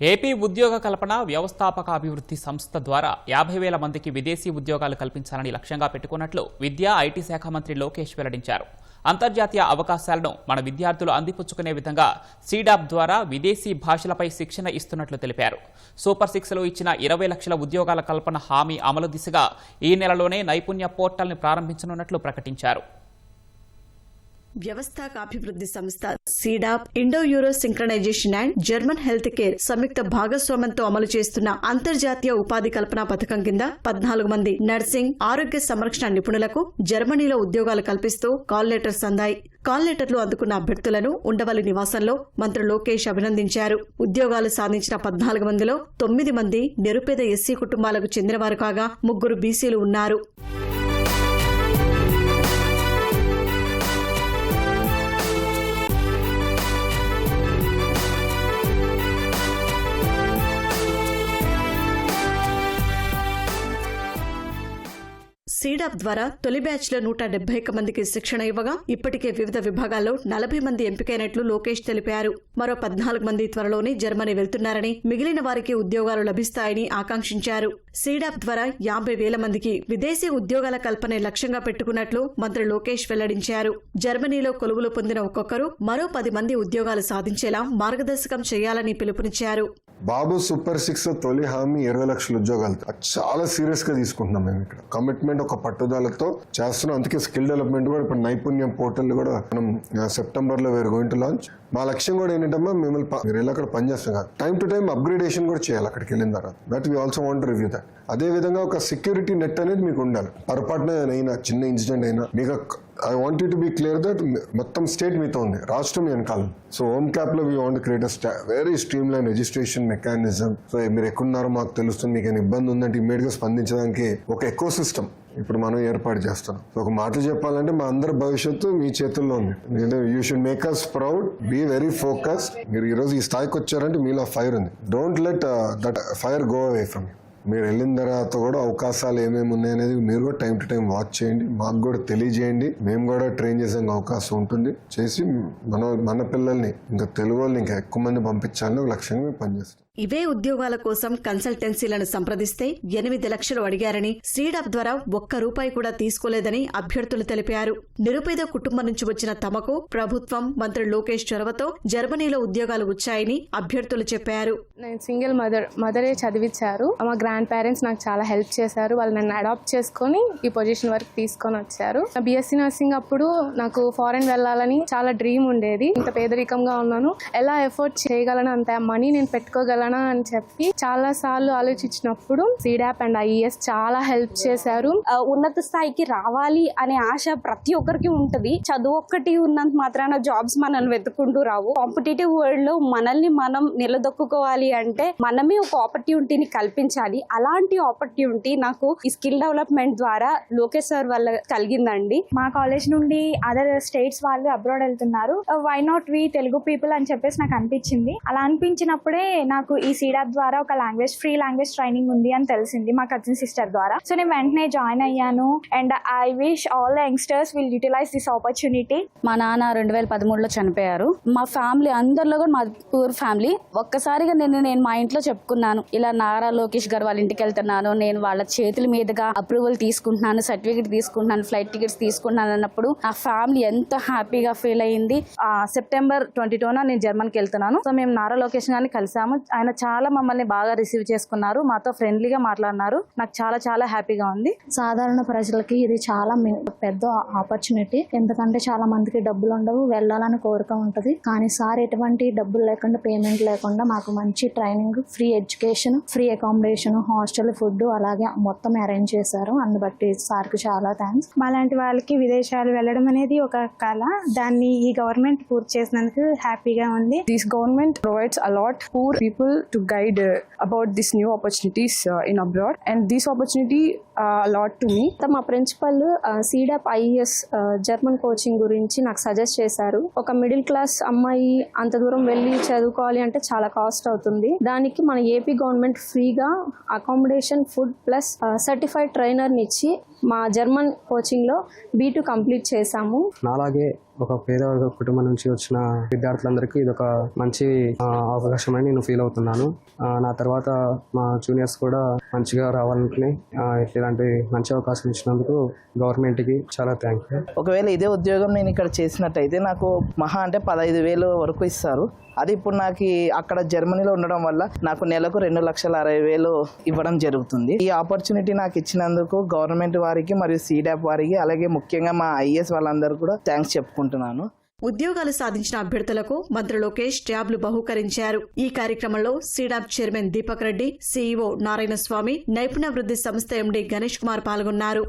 AP ఉద్యోగ కల్పన వ్యవస్థాపక అభివృద్ధి సంస్థ ద్వారా యాభై వేల మందికి విదేశీ ఉద్యోగాలు కల్పించాలని లక్ష్యంగా పెట్టుకున్నట్లు విద్యా ఐటీ శాఖ మంత్రి లోకేష్ వెల్లడించారు. అంతర్జాతీయ అవకాశాలను మన విద్యార్థులు అందిపుచ్చుకునే విధంగా సీడాప్ ద్వారా విదేశీ భాషలపై శిక్షణ ఇస్తున్నట్లు తెలిపారు. సూపర్ సిక్స్లో ఇచ్చిన ఇరవై లక్షల ఉద్యోగాల కల్పన హామీ అమలు దిశగా ఈ నెలలోనే నైపుణ్య పోర్టల్ని ప్రారంభించనున్నట్లు ప్రకటించారు. వ్యవస్థాకాభివృద్ధి సంస్థ SEEDAP Indo Euro synchronization and German health care సంయుక్త భాగస్వామ్యంతో అమలు చేస్తున్న అంతర్జాతీయ ఉపాధి కల్పన పథకం కింద పద్నాలుగు మంది నర్సింగ్ ఆరోగ్య సంరక్షణ నిపుణులకు జర్మనీలో ఉద్యోగాలు కల్పిస్తూ కాల్ లెటర్స్ అందాయి. కాల్ లెటర్లు అందుకున్న అభ్యర్థులను ఉండవల్లి నివాసంలో మంత్రి లోకేష్ అభినందించారు. ఉద్యోగాలు సాధించిన పద్నాలుగు మందిలో తొమ్మిది మంది నిరుపేద ఎస్సీ కుటుంబాలకు చెందినవారు కాగా ముగ్గురు బీసీలు ఉన్నారు. సీడాప్ ద్వారా తొలి బ్యాచ్లో నూట డెబ్బై ఒక్క మందికి శిక్షణ ఇవ్వగా ఇప్పటికే వివిధ విభాగాల్లో నలభై మంది ఎంపికైనట్లు లోకేష్ తెలిపారు. మరో పద్నాలుగు మంది త్వరలోనే జర్మనీ వెళ్తున్నారని మిగిలిన వారికి ఉద్యోగాలు లభిస్తాయని ఆకాంక్షించారు. సీడాప్ ద్వారా యాభై వేల మందికి విదేశీ ఉద్యోగాల కల్పనే లక్ష్యంగా పెట్టుకున్నట్లు మంత్రి లోకేష్ వెల్లడించారు. జర్మనీలో కొలువులు పొందిన ఒక్కొక్కరు మరో పది మంది ఉద్యోగాలు సాధించేలా మార్గదర్శకం చేయాలని పిలుపునిచ్చారు. బాబు సూపర్ సిక్స్ తొలి హామీ ఇరవై లక్షల ఉద్యోగాలు చాలా సీరియస్గా తీసుకుంటున్నాం మేము ఇక్కడ. కమిట్మెంట్ ఒక పట్టుదలతో చేస్తున్నాం. అందుకే స్కిల్ డెవలప్మెంట్ కూడా ఇప్పుడు నైపుణ్యం పోర్టల్ కూడా మనం సెప్టెంబర్లో వేరు గోయింగ్ టు లాంచ్ మా లక్ష్యం కూడా ఏంటంటే మిమ్మల్ని మీరు వెళ్ళి అక్కడ పనిచేస్తాం టైం టు టైం అప్గ్రేడేషన్ కూడా చేయాలి అక్కడికి వెళ్ళిన తర్వాత. That we also want review that అదే విధంగా ఒక సెక్యూరిటీ నెట్ అనేది మీకు ఉండాలి. పొరపాటున అయినా చిన్న ఇన్సిడెంట్ అయినా మీకు I want to be clear that మొత్తం స్టేట్ మీతో ఉంది. రాష్ట్రం వెనకాల so home క్యాప్లో we want create very streamline registration mechanism so మీరు ఎక్కడున్నారో మాకు తెలుస్తుంది. మీకు ఏమైనా ఇబ్బంది ఉందంటే ఇమ్మీడియట్గా స్పందించడానికి ఒక ఎకో సిస్టమ్ ఇప్పుడు మనం ఏర్పాటు చేస్తున్నాం. ఒక మాట చెప్పాలంటే మా అందరి భవిష్యత్తు మీ చేతుల్లో ఉంది. You should make us proud be very focused మీరు ఈ రోజు ఈ స్థాయికి వచ్చారంటే మీలో ఫైర్ ఉంది. Don't let that fire go away from మీరు వెళ్ళిన తర్వాత కూడా అవకాశాలు ఏమేమి ఉన్నాయనేది మీరు కూడా టైం టు టైం వాచ్ చేయండి. మాకు కూడా తెలియజేయండి. మేము కూడా ట్రైన్ చేసే అవకాశం ఉంటుంది. చేసి మన మన పిల్లల్ని ఇంకా తెలుగు వాళ్ళని ఇంకా ఎక్కువ మంది పంపించాలని లక్ష్యంగా మేము పనిచేస్తాం ఇవే ఉద్యోగాల కోసం కన్సల్టెన్సీలను సంప్రదిస్తే ఎనిమిది లక్షలు అడిగారని శ్రీడాప్ ద్వారా ఒక్క రూపాయి కూడా తీసుకోలేదని అభ్యర్థులు తెలిపారు. నిరుపేద కుటుంబం నుంచి వచ్చిన తమకు ప్రభుత్వం మంత్రి లోకేష్ చొరవతో జర్మనీలో ఉద్యోగాలు వచ్చాయని అభ్యర్థులు చెప్పారు. నేను సింగిల్ మదర్ మదరే చదివించారు మా గ్రాండ్ పేరెంట్స్ నాకు చాలా హెల్ప్ చేశారు. వాళ్ళు నన్ను అడాప్ట్ చేసుకొని ఈ పొజిషన్ వరకు తీసుకొని వచ్చారు. బీఎస్సీ నర్సింగ్ అప్పుడు నాకు ఫారెన్ వెళ్ళాలని చాలా డ్రీమ్ ఉండేది. ఇంత పేదరికంగా ఉన్నాను. ఎలా ఎఫోర్డ్ చేయగలను అంత మనీ నేను పెట్టుకోగలను అని చెప్పి చాలా సార్లు ఆలోచించినప్పుడు సీడాప్ అండ్ ఐఈఎస్ చాలా హెల్ప్ చేశారు. ఉన్నత స్థాయికి రావాలి అనే ఆశ ప్రతి ఒక్కరికి ఉంటది. చదువు ఒక్కటి ఉన్నంత మాత్రాన జాబ్స్ మనల్ని వెతుకుంటూ రావు. కాంపిటేటివ్ వరల్డ్లో మనల్ని మనం నిలదొక్కుకోవాలి అంటే మనమే ఒక ఆపర్చునిటీని కల్పించాలి. అలాంటి ఆపర్చునిటీ నాకు ఈ స్కిల్ డెవలప్మెంట్ ద్వారా లోకేష్ సార్ వల్ల కలిగిందండి. మా కాలేజ్ నుండి అదర్ స్టేట్స్ వాళ్ళు అబ్రాడ్ వెళ్తున్నారు. Why not we Telugu people అని చెప్పేసి నాకు అనిపించింది. అలా అనిపించినప్పుడే నాకు ఈ సీడాప్ ద్వారా ఒక లాంగ్వేజ్ ఫ్రీ లాంగ్వేజ్ ట్రైనింగ్ ఉంది అని తెలిసింది మా కజిన్ సిస్టర్ ద్వారా. సో నేను వెంటనే జాయిన్ అయ్యాను. And I wish all the youngsters will utilize this opportunity మా నాన్న రెండు వేల పదమూడులో చనిపోయారు. మా ఫ్యామిలీ అందరిలో కూడా మా పూర్ ఫ్యామిలీ ఒక్కసారిగా నేను నేను మా ఇంట్లో చెప్పుకున్నాను. ఇలా నారా లోకేష్ గారు వాళ్ళ ఇంటికి వెళ్తున్నాను. నేను వాళ్ళ చేతుల మీదుగా అప్రూవల్ తీసుకుంటున్నాను సర్టిఫికేట్ తీసుకుంటున్నాను ఫ్లైట్ టికెట్స్ తీసుకుంటున్నాను అన్నప్పుడు నా ఫ్యామిలీ ఎంత హ్యాపీగా ఫీల్ అయ్యింది సెప్టెంబర్ ట్వంటీ టూన నేను జర్మన్కి వెళ్తున్నాను. సో మేము నారా లోకేష్ గారిని కలిసాము. ఆయన చాలా మమ్మల్ని బాగా రిసీవ్ చేసుకున్నారు మాతో ఫ్రెండ్లీగా మాట్లాడినారు. నాకు చాలా చాలా హ్యాపీగా ఉంది. సాధారణ ప్రజలకి ఇది చాలా పెద్ద ఆపర్చునిటీ. ఎందుకంటే చాలా మందికి డబ్బులు ఉండవు వెళ్ళాలని కోరిక ఉంటుంది. కానీ సార్ ఎటువంటి డబ్బులు లేకుండా పేమెంట్ లేకుండా మాకు మంచి training free education free accommodation hostel food అలాగే మొత్తం అరేంజ్ చేశారు. అందుని బట్టి సార్కి చాలా థ్యాంక్స్ మాలాంటి వాళ్ళకి విదేశాలు వెళ్ళడం అనేది ఒక కళ. దాన్ని ఈ గవర్నమెంట్ పూర్తి చేసినందుకు హ్యాపీగా ఉంది. This government provides a lot for people to guide uh, about these new opportunities uh, in abroad, and this opportunity uh, a lot to me. మా principal SEEDAP is German coaching గురించి నాకు suggest చేశారు. ఒక middle class అమ్మాయి అంత దూరం వెళ్ళి చదువుకోవాలి అంటే చాలా కాస్ట్ అవుతుంది. దానికి మన ఏపీ గవర్నమెంట్ ఫ్రీగా అకామిడేషన్ ఫుడ్ ప్లస్ సర్టిఫైడ్ ట్రైనర్ని ఇచ్చి మా జర్మన్ కోచింగ్లో బీ టూ కంప్లీట్ చేశాము. నాలాగే ఒక పేదవర్గ కుటుంబం నుంచి వచ్చిన విద్యార్థులందరికీ ఇది ఒక మంచి అవకాశం అని నేను ఫీల్ అవుతున్నాను. నా తర్వాత మా జూనియర్స్ కూడా మంచిగా రావాలనుకుని ఇలాంటి మంచి అవకాశం ఇచ్చినందుకు గవర్నమెంట్కి చాలా థ్యాంక్ యూ ఒకవేళ ఇదే ఉద్యోగం నేను ఇక్కడ చేసినట్టయితే నాకు మహా అంటే పదహైదు వేలు వరకు ఇస్తారు. అది ఇప్పుడు నాకు అక్కడ జర్మనీలో ఉండడం వల్ల నాకు నెలకు రెండు లక్షల అరవై వేలు ఇవ్వడం జరుగుతుంది. ఈ ఆపర్చునిటీ నాకు ఇచ్చినందుకు గవర్నమెంట్ వారికి మరియు సీడాప్ వారికి అలాగే ముఖ్యంగా మా ఐఎస్ వాళ్ళందరూ కూడా థ్యాంక్స్ చెప్పుకుంటున్నాను. ఉద్యోగాలు సాధించిన అభ్యర్థులకు మంత్రి లోకేష్ ట్యాబ్లు బహూకరించారు. ఈ కార్యక్రమంలో సిడాబ్ చైర్మన్ దీపక్ రెడ్డి సీఈఓ నారాయణస్వామి నైపుణ్యాభివృద్ధి సంస్థ ఎండీ గణేష్ కుమార్ పాల్గొన్నారు.